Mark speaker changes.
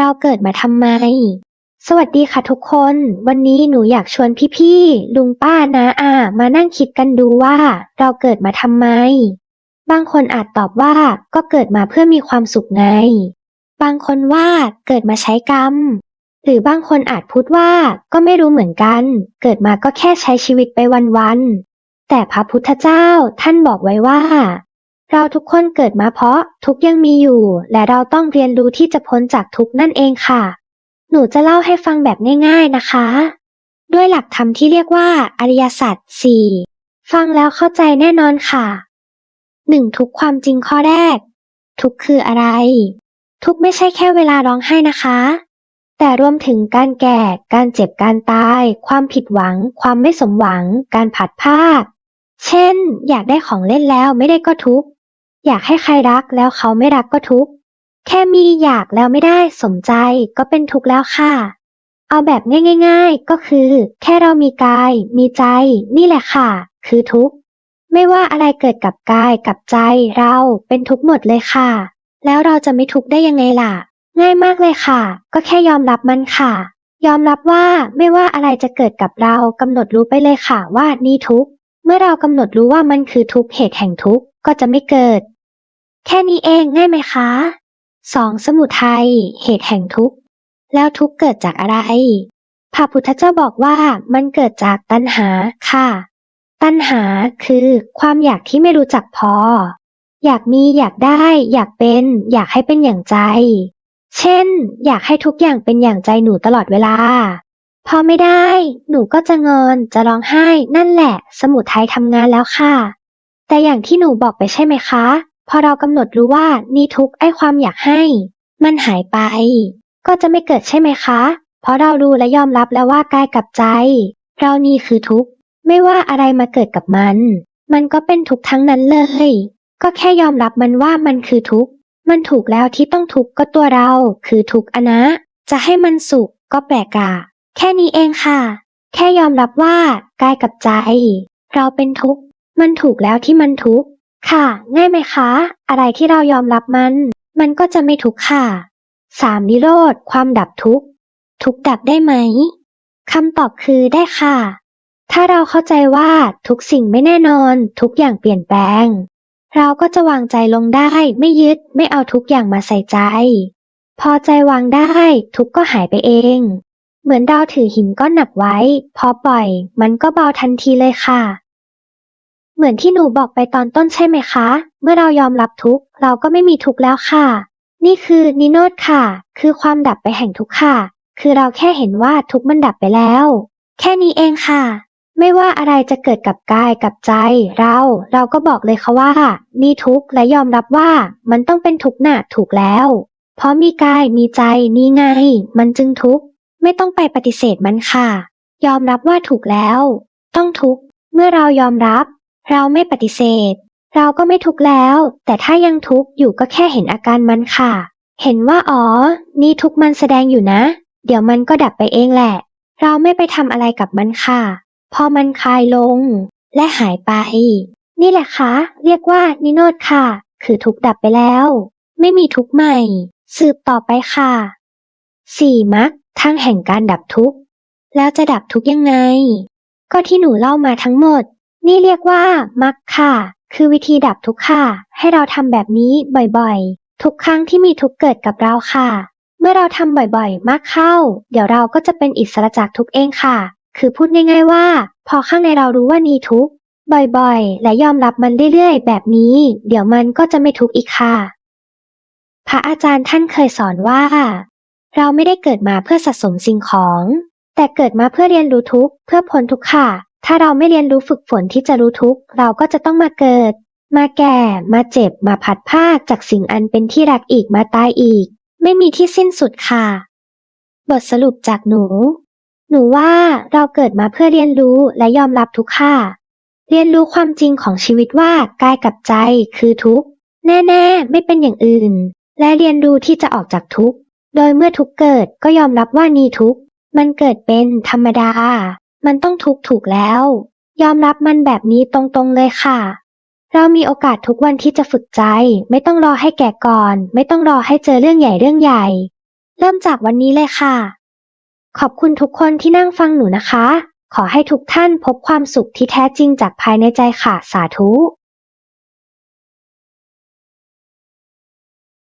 Speaker 1: เราเกิดมาทำไม สวัสดีค่ะทุกคน วันนี้หนูอยากชวนพี่ๆ ลุงป้านาอามานั่งคิดกันดูว่า เราเกิดมาทำไม บางคนอาจตอบว่าก็เกิดมาเพื่อมีความสุขไง บางคนว่าเกิดมาใช้กรรม หรือบางคนอาจพูดว่าก็ไม่รู้เหมือนกัน เกิดมาก็แค่ใช้ชีวิตไปวันๆ แต่พระพุทธเจ้าท่านบอกไว้ว่า เราทุกคนเกิดมาเพราะทุกข์ยังมีอยู่ และเราต้องเรียนรู้ที่จะพ้นจากทุกข์นั่นเองค่ะ หนูจะเล่าให้ฟังแบบง่าย ๆนะคะ ด้วยหลักธรรมที่เรียกว่า อริยสัจสี่ฟังแล้วเข้าใจแน่นอนค่ะหนึ่งทุกความจริงข้อแรก ทุกคืออะไร ทุกไม่ใช่แค่เวลาร้องไห้นะคะ แต่รวมถึงการแก่ การเจ็บการตาย ความผิดหวัง ความไม่สมหวัง การผัดภาค เช่น อยากได้ของเล่นแล้วไม่ได้ก็ทุก อยากให้ใครรักแล้วเขาไม่รักก็ทุกข์ แค่มีอยากแล้วไม่ได้สมใจก็เป็นทุกข์แล้วค่ะ เอาแบบง่าย ๆ ก็คือ แค่เรามีกาย มีใจ นี่แหละค่ะ คือทุกข์ ไม่ว่าอะไรเกิดกับกายกับใจเราเป็นทุกข์หมดเลยค่ะ แล้วเราจะไม่ทุกข์ได้ยังไงล่ะ ง่ายมากเลยค่ะ ก็แค่ยอมรับมันค่ะ ยอมรับว่าไม่ว่าอะไรจะเกิดกับเรากำหนดรู้ไปเลยค่ะว่านี่ทุกข์ เมื่อเรากำหนดรู้ว่ามันคือทุกข์เหตุแห่งทุกข์ก็จะไม่เกิด แค่นี้เองง่ายไหมคะ 2. สมุทัยเหตุแห่งทุกข์ แล้วทุกข์เกิดจากอะไร พระพุทธเจ้าบอกว่ามันเกิดจากตัณหาค่ะ ตัณหาคือความอยากที่ไม่รู้จักพอ อยากมีอยากได้ อยากเป็น อยากให้เป็นอย่างใจ เช่น อยากให้ทุกอย่างเป็นอย่างใจหนูตลอดเวลา พอไม่ได้ หนูก็จะงอนจะร้องไห้นั่นแหละ สมุทัยทำงานแล้วค่ะ แต่อย่างที่หนูบอกไปใช่ไหมคะ พอเรากำหนดรู้ว่านี่ทุกข์ไอความอยากให้ มันหายไป ก็จะไม่เกิดใช่ไหมคะ เพราะเรารู้และยอมรับแล้วว่ากายกับใจ เรานี่คือทุกข์ไม่ว่าอะไรมาเกิดกับมัน มันก็เป็นทุกข์ทั้งนั้นเลย ก็แค่ยอมรับมันว่ามันคือทุกข์มันถูกแล้วที่ต้องทุกข์ก็ตัวเรา คือทุกข์อะนะ จะให้มันสุขก็แปลกอะแค่นี้เองค่ะ แค่ยอมรับว่ากายกับใจ เราเป็นทุกข์มันถูกแล้วที่มันทุกข์ ค่ะ ง่ายไหมคะ อะไรที่เรายอมรับมัน มันก็จะไม่ทุกข์ค่ะสามนิโรธ ความดับทุกข์ ทุกข์ดับได้ไหมคำตอบคือได้ค่ะ ถ้าเราเข้าใจว่าทุกสิ่งไม่แน่นอน ทุกอย่างเปลี่ยนแปลง เราก็จะวางใจลงได้ ไม่ยึด ไม่เอาทุกอย่างมาใส่ใจ พอใจวางได้ ทุกก็หายไปเอง เหมือนเราถือหินก้อนหนักไว้ พอปล่อย มันก็เบาทันทีเลยค่ะ เหมือนที่หนูบอกไปตอนต้นใช่ไหมคะ เมื่อเรายอมรับทุกข์เราก็ไม่มีทุกข์แล้วค่ะ นี่คือนิโรธค่ะ คือความดับไปแห่งทุกข์ค่ะ คือเราแค่เห็นว่าทุกข์มันดับไปแล้ว แค่นี้เองค่ะ ไม่ว่าอะไรจะเกิดกับกายกับใจ เรา เราก็บอกเลยค่ะว่า นี่ทุกข์และยอมรับว่า มันต้องเป็นทุกข์น่ะถูกแล้ว เพราะมีกายมีใจนี่ไงมันจึงทุกข์ไม่ต้องไปปฏิเสธมันค่ะ ยอมรับว่าถูกแล้ว ต้องทุกข์เมื่อเรายอมรับ เราไม่ปฏิเสธ เราก็ไม่ทุกข์แล้ว แต่ถ้ายังทุกข์อยู่ก็แค่เห็นอาการมันค่ะ เห็นว่าอ๋อ นี่ทุกข์มันแสดงอยู่นะ เดี๋ยวมันก็ดับไปเองแหละ เราไม่ไปทำอะไรกับมันค่ะ พอมันคลายลง และหายไป นี่แหละคะเรียกว่านิโรธค่ะ คือทุกข์ดับไปแล้ว ไม่มีทุกข์ใหม่ สืบต่อไปค่ะสี่มรรคทางแห่งการดับทุกข์ แล้วจะดับทุกข์ยังไง ก็ที่หนูเล่ามาทั้งหมด นี่เรียกว่ามรรคค่ะ คือวิธีดับทุกข์ค่ะ ให้เราทำแบบนี้บ่อยๆ ทุกครั้งที่มีทุกข์เกิดกับเราค่ะ เมื่อเราทำบ่อยๆ มากเข้า เดี๋ยวเราก็จะเป็นอิสระจากทุกข์เองค่ะ คือพูดง่าย ๆว่า พอข้างในเรารู้ว่านี่ทุกข์บ่อยๆ และยอมรับมันเรื่อยๆ แบบนี้ เดี๋ยวมันก็จะไม่ทุกข์อีกค่ะ พระอาจารย์ท่านเคยสอนว่า เราไม่ได้เกิดมาเพื่อสะสมสิ่งของ แต่เกิดมาเพื่อเรียนรู้ทุกข์เพื่อพ้นทุกข์ค่ะ ถ้าเราไม่เรียนรู้ฝึกฝนที่จะรู้ทุกข์เราก็จะต้องมาเกิด มาแก่ มาเจ็บ มาผัดภาคจากสิ่งอันเป็นที่รักอีกมาตายอีก ไม่มีที่สิ้นสุดค่ะ บทสรุปจากหนู หนูว่าเราเกิดมาเพื่อเรียนรู้และยอมรับทุกข์ค่ะเรียนรู้ความจริงของชีวิตว่ากายกับใจคือทุกข์ แน่ๆ ไม่เป็นอย่างอื่น และเรียนรู้ที่จะออกจากทุกข์ โดยเมื่อทุกข์เกิดก็ยอมรับว่านี่ทุกข์ มันเกิดเป็นธรรมดา มันต้องทุกข์ถูกแล้ว ยอมรับมันแบบนี้ตรงๆเลยค่ะ เรามีโอกาสทุกวันที่จะฝึกใจ ไม่ต้องรอให้แก่ก่อน ไม่ต้องรอให้เจอเรื่องใหญ่เรื่องใหญ่ เริ่มจากวันนี้เลยค่ะ ขอบคุณทุกคนที่นั่งฟังหนูนะคะ ขอให้ทุกท่านพบความสุขที่แท้จริงจากภายในใจค่ะสาธุ